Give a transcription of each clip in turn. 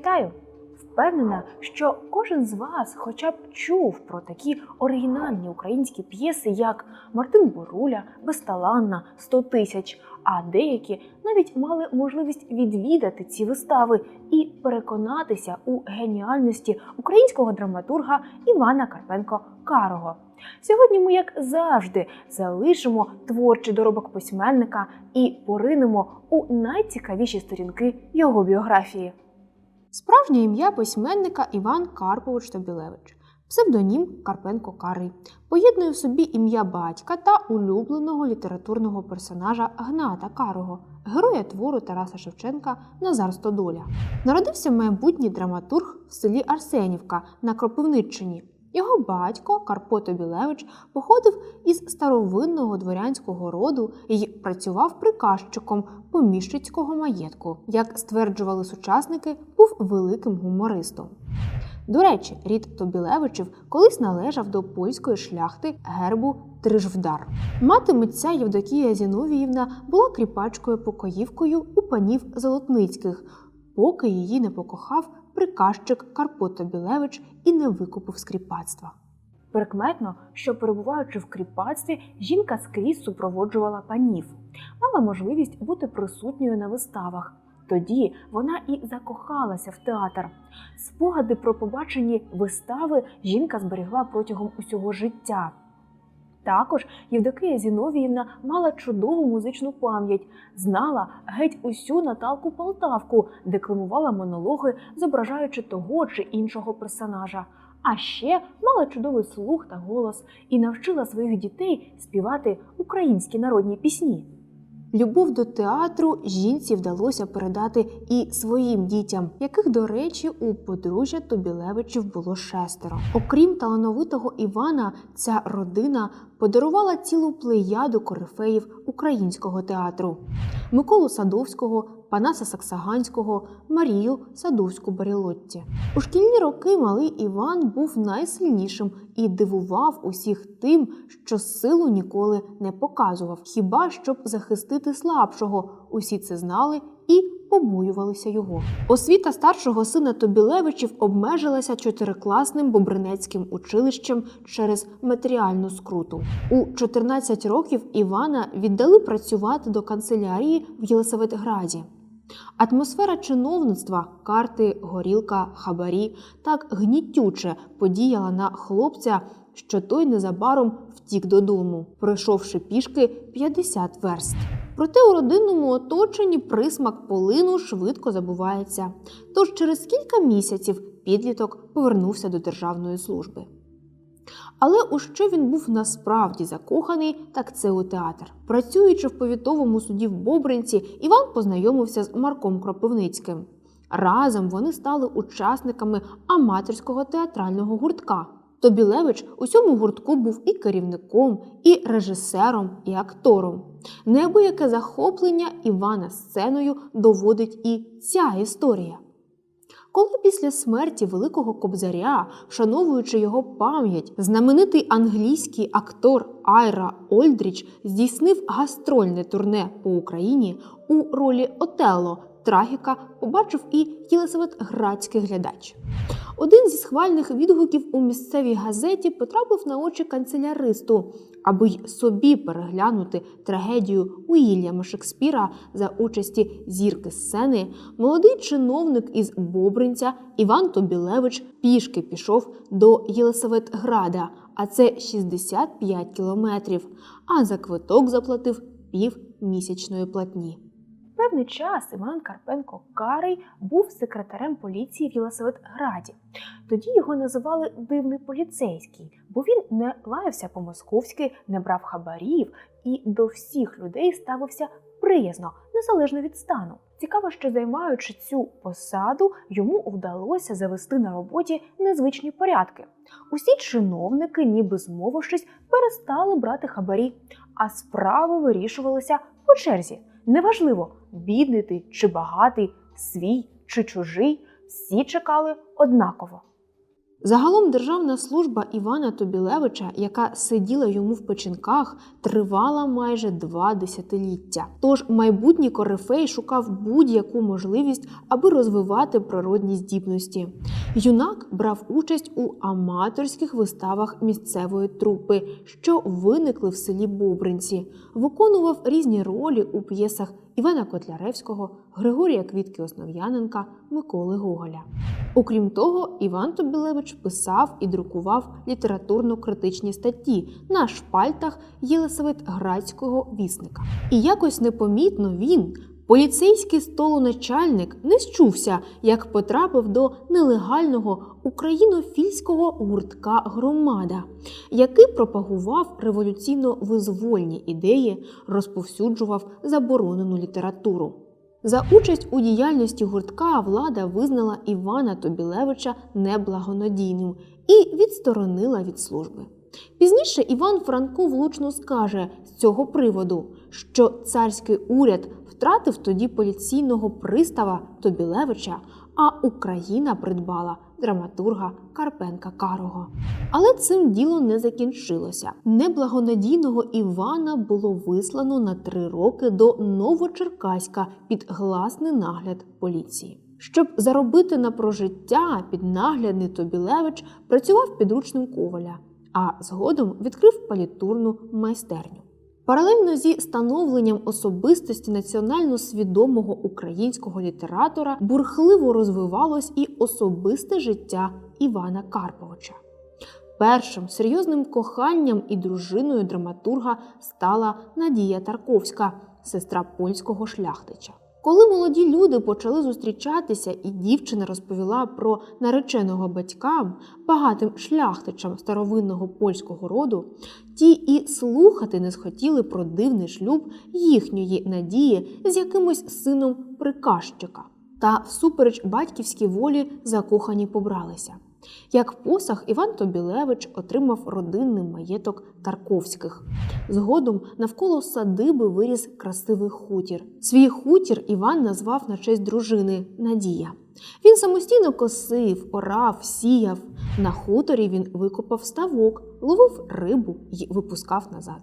Вітаю! Впевнена, що кожен з вас хоча б чув про такі оригінальні українські п'єси, як Мартин Боруля, Безталанна, «100 тисяч, а деякі навіть мали можливість відвідати ці вистави і переконатися у геніальності українського драматурга Івана Карпенко Карого. Сьогодні ми, як завжди, залишимо творчий доробок письменника і поринемо у найцікавіші сторінки його біографії. Справжнє ім'я письменника Іван Карпович Тобілевич, псевдонім Карпенко Карий, поєднує в собі ім'я батька та улюбленого літературного персонажа Гната Карого, героя твору Тараса Шевченка Назар Стодоля. Народився майбутній драматург в селі Арсенівка на Кропивниччині. Його батько Карпо Тобілевич походив із старовинного дворянського роду і працював приказчиком поміщицького маєтку. Як стверджували сучасники, був великим гумористом. До речі, рід Тобілевичів колись належав до польської шляхти гербу Трижвдар. Мати митця Євдокія Зіновіївна була кріпачкою покоївкою у панів Золотницьких, поки її не покохав приказчик Карпо Тобілевич і не викупив з кріпацтва. Прикметно, що перебуваючи в кріпацтві, жінка скрізь супроводжувала панів, мала можливість бути присутньою на виставах. Тоді вона і закохалася в театр. Спогади про побачені вистави жінка зберігла протягом усього життя. Також Євдокия Зіновіївна мала чудову музичну пам'ять, знала геть усю Наталку Полтавку, декламувала монологи, зображаючи того чи іншого персонажа. А ще мала чудовий слух та голос і навчила своїх дітей співати українські народні пісні. Любов до театру жінці вдалося передати і своїм дітям, яких, до речі, у подружжя Тобілевичів було шестеро. Окрім талановитого Івана, ця родина подарувала цілу плеяду корифеїв українського театру: Миколу Садовського, Панаса Саксаганського, Марію Садовську Барілотті. У шкільні роки малий Іван був найсильнішим і дивував усіх тим, що силу ніколи не показував, хіба щоб захистити слабшого. Усі це знали і побоювалися його. Освіта старшого сина Тобілевичів обмежилася чотирикласним Бобринецьким училищем через матеріальну скруту. У 14 років Івана віддали працювати до канцелярії в Єлисаветграді. Атмосфера чиновництва, карти, горілка, хабарі так гнітюче подіяла на хлопця, що той незабаром втік додому, пройшовши пішки 50 верст. Проте у родинному оточенні присмак полину швидко забувається. Тож через кілька місяців підліток повернувся до державної служби. Але у що він був насправді закоханий, так це у театр. Працюючи в повітовому суді в Бобринці, Іван познайомився з Марком Кропивницьким. Разом вони стали учасниками аматорського театрального гуртка. Тобілевич у цьому гуртку був і керівником, і режисером, і актором. Неабияке захоплення Івана сценою доводить і ця історія. Коли після смерті Великого Кобзаря, вшановуючи його пам'ять, знаменитий англійський актор Айра Ольдріч здійснив гастрольне турне по Україні у ролі Отелло, трагіка побачив і Єлисаветградський глядач. Один зі схвальних відгуків у місцевій газеті потрапив на очі канцеляристу, аби й собі переглянути трагедію Уільяма Шекспіра за участі зірки сцени. Молодий чиновник із Бобринця Іван Тобілевич пішки пішов до Єлисаветграда, а це 65 кілометрів. А за квиток заплатив пів місячної платні. Певний час Іван Карпенко Карий був секретарем поліції в Єлисаветграді. Тоді його називали дивний поліцейський, бо він не лаявся по-московськи, не брав хабарів і до всіх людей ставився приязно, незалежно від стану. Цікаво, що займаючи цю посаду, йому вдалося завести на роботі незвичні порядки. Усі чиновники, ніби змовившись, перестали брати хабарі, а справи вирішувалися по черзі. Неважливо, бідний ти чи багатий, свій чи чужий, всі чекали однаково. Загалом державна служба Івана Тобілевича, яка сиділа йому в печінках, тривала майже два десятиліття. Тож майбутній корифей шукав будь-яку можливість, аби розвивати природні здібності. Юнак брав участь у аматорських виставах місцевої трупи, що виникли в селі Бобринці, виконував різні ролі у п'єсах Івана Котляревського, Григорія Квітки Основ'яненка, Миколи Гоголя. Окрім того, Іван Тобілевич писав і друкував літературно-критичні статті на шпальтах Єлисаветградського вісника. І якось непомітно він, поліцейський столоначальник, не счувся, як потрапив до нелегального українофільського гуртка Громада, який пропагував революційно-визвольні ідеї, розповсюджував заборонену літературу. За участь у діяльності гуртка влада визнала Івана Тобілевича неблагонадійним і відсторонила від служби. Пізніше Іван Франко влучно скаже з цього приводу, що царський уряд втратив тоді поліційного пристава Тобілевича, а Україна придбала драматурга Карпенка Карого. Але цим діло не закінчилося. Неблагонадійного Івана було вислано на три роки до Новочеркаська під гласний нагляд поліції. Щоб заробити на прожиття, піднаглядний Тобілевич працював підручним коваля, а згодом відкрив палітурну майстерню. Паралельно зі становленням особистості національно свідомого українського літератора бурхливо розвивалось і особисте життя Івана Карповича. Першим серйозним коханням і дружиною драматурга стала Надія Тарковська, сестра польського шляхтича. Коли молоді люди почали зустрічатися, і дівчина розповіла про нареченого батькам, багатим шляхтичам старовинного польського роду, ті і слухати не схотіли про дивний шлюб їхньої надії з якимось сином приказчика. Та всупереч батьківській волі закохані побралися. Як посаг Іван Тобілевич отримав родинний маєток Тарковських. Згодом навколо садиби виріс красивий хутір. Свій хутір Іван назвав на честь дружини Надія. Він самостійно косив, орав, сіяв. На хуторі він викопав ставок, ловив рибу і випускав назад.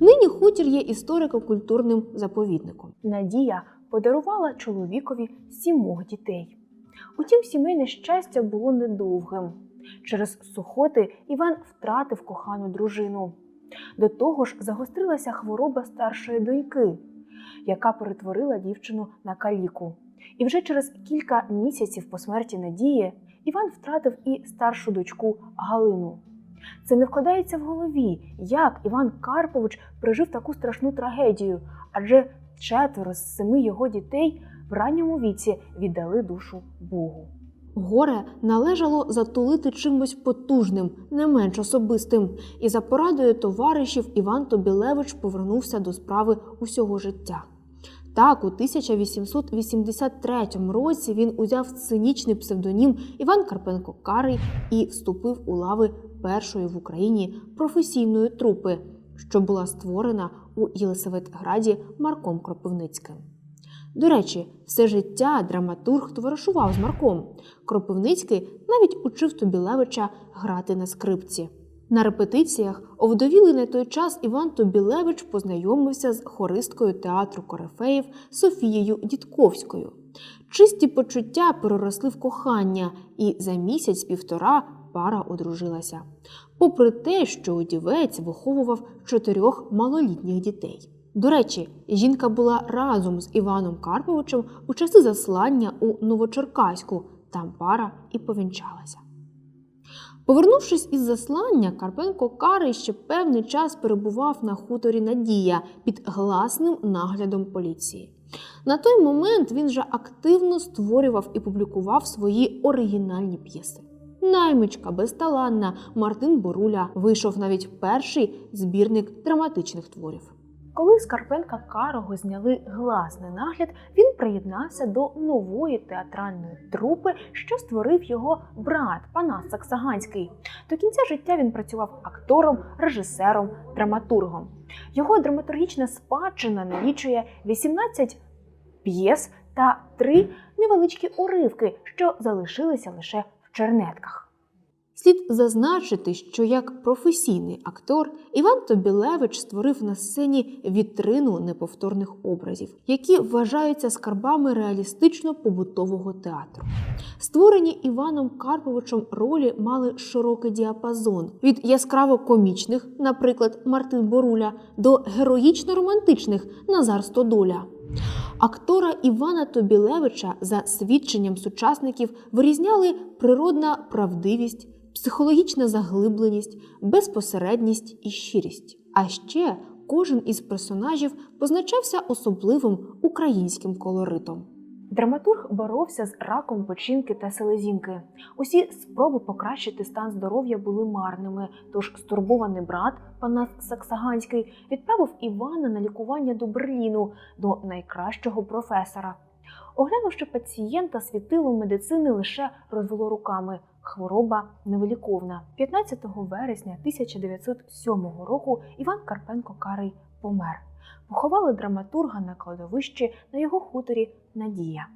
Нині хутір є історико-культурним заповідником. Надія подарувала чоловікові сімох дітей. Утім, сімейне щастя було недовгим. Через сухоти Іван втратив кохану дружину. До того ж, загострилася хвороба старшої доньки, яка перетворила дівчину на каліку. І вже через кілька місяців по смерті Надії Іван втратив і старшу дочку Галину. Це не вкладається в голові, як Іван Карпович пережив таку страшну трагедію, адже четверо з семи його дітей в ранньому віці віддали душу Богу. Горе належало затулити чимось потужним, не менш особистим, і за порадою товаришів Іван Тобілевич повернувся до справи усього життя. Так, у 1883 році він узяв цинічний псевдонім Іван Карпенко Карий і вступив у лави першої в Україні професійної трупи, що була створена у Єлисаветграді Марком Кропивницьким. До речі, все життя драматург товаришував з Марком. Кропивницький навіть учив Тобілевича грати на скрипці. На репетиціях овдовілий на той час Іван Тобілевич познайомився з хористкою театру Корифеїв Софією Дідковською. Чисті почуття переросли в кохання, і за місяць-півтора пара одружилася. Попри те, що удівець виховував чотирьох малолітніх дітей. До речі, жінка була разом з Іваном Карповичем у часи заслання у Новочеркаську. Там пара і повінчалася. Повернувшись із заслання, Карпенко Карий ще певний час перебував на хуторі Надія під гласним наглядом поліції. На той момент він вже активно створював і публікував свої оригінальні п'єси. Наймичка, безталанна, Мартин Боруля вийшов навіть перший збірник драматичних творів. Коли з Карпенка Карого зняли гласний нагляд, він приєднався до нової театральної трупи, що створив його брат Панас Саксаганський. До кінця життя він працював актором, режисером, драматургом. Його драматургічна спадщина налічує 18 п'єс та три невеличкі уривки, що залишилися лише в чернетках. Слід зазначити, що як професійний актор Іван Тобілевич створив на сцені вітрину неповторних образів, які вважаються скарбами реалістично побутового театру. Створені Іваном Карповичем ролі мали широкий діапазон від яскраво комічних, наприклад, Мартин Боруля, до героїчно-романтичних Назар Стодоля. Актора Івана Тобілевича за свідченням сучасників вирізняли природна правдивість, психологічна заглибленість, безпосередність і щирість. А ще кожен із персонажів позначався особливим українським колоритом. Драматург боровся з раком печінки та селезінки. Усі спроби покращити стан здоров'я були марними. Тож стурбований брат Панас Саксаганський відправив Івана на лікування до Берліну до найкращого професора. Оглянувши пацієнта, світило медицини лише розвело руками. Хвороба невиліковна. 15 вересня 1907 року Іван Карпенко Карий помер. Поховали драматурга на кладовищі на його хуторі Надія.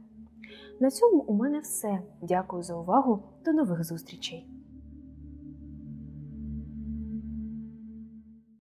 На цьому у мене все. Дякую за увагу. До нових зустрічей!